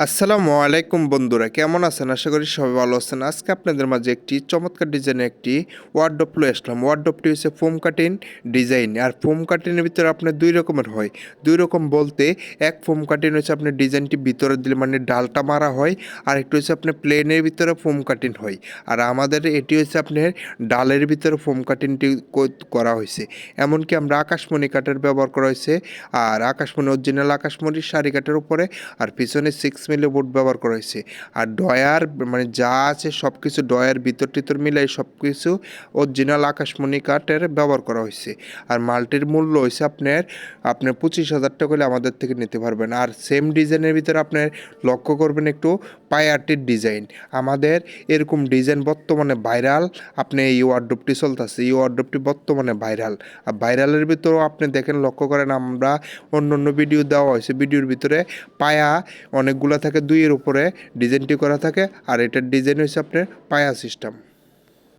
আসসালামু আলাইকুম বন্ধুরা, কেমন আছেন? আশা করি সবাই ভালো আছেন। আজকে আপনাদের মাঝে একটি চমৎকার ডিজাইনের একটি ওয়ার্ডপ লো আসলাম। ওয়ার্ডপটি হচ্ছে ফোম কাটিং ডিজাইন আর ফোম কাটিংয়ের ভিতরে আপনার দুই রকমের হয়। দুই রকম বলতে এক ফোম কাটিং হচ্ছে আপনার ডিজাইনটি ভিতরে দিলে মানে ডালটা মারা হয়, আর একটু হচ্ছে আপনার প্লেনের ভিতরে ফোম কাটিং হয়। আর আমাদের এটি হচ্ছে আপনার ডালের ভিতরে ফোম কাটিংটি কো- করা হয়েছে। এমনকি আমরা আকাশমণি কাঠের ব্যবহার করা হয়েছে। আর আকাশমণি অরিজিনাল আকাশমণির শাড়ি কাঠের উপরে, আর পিছনে সিক্স মিলে বোর্ড ব্যবহার করা হয়েছে আর ডয়ার মানে যা আছে সব কিছু ডয়ার ভিতর টিতর মিলাই সব কিছু অরিজিনাল আকাশমণি কাঠের ব্যবহার করা হয়েছে আর মালটির মূল্য হয়েছে আপনার আপনার পঁচিশ হাজার টাকা হলে আমাদের থেকে নিতে পারবেন। আর সেম ডিজাইনের ভিতরে আপনার লক্ষ্য করবেন একটু পায়ারটির ডিজাইন আমাদের এরকম ডিজাইন বর্তমানে ভাইরাল আপনি এই ওয়ার্ডরোবটি চলতেছে, এই ওয়ার্ডরোবটি বর্তমানে ভাইরাল আর ভাইরালের ভিতরেও আপনি দেখেন, লক্ষ্য করেন আমরা অন্য অন্য ভিডিও দেওয়া হয়েছে। ভিডিওর ভিতরে পায়া অনেকগুলো থাকে দুইয়ের উপরে ডিজাইনটি করা থাকে আর এটার ডিজাইন হচ্ছে আপনার পায়া সিস্টেম।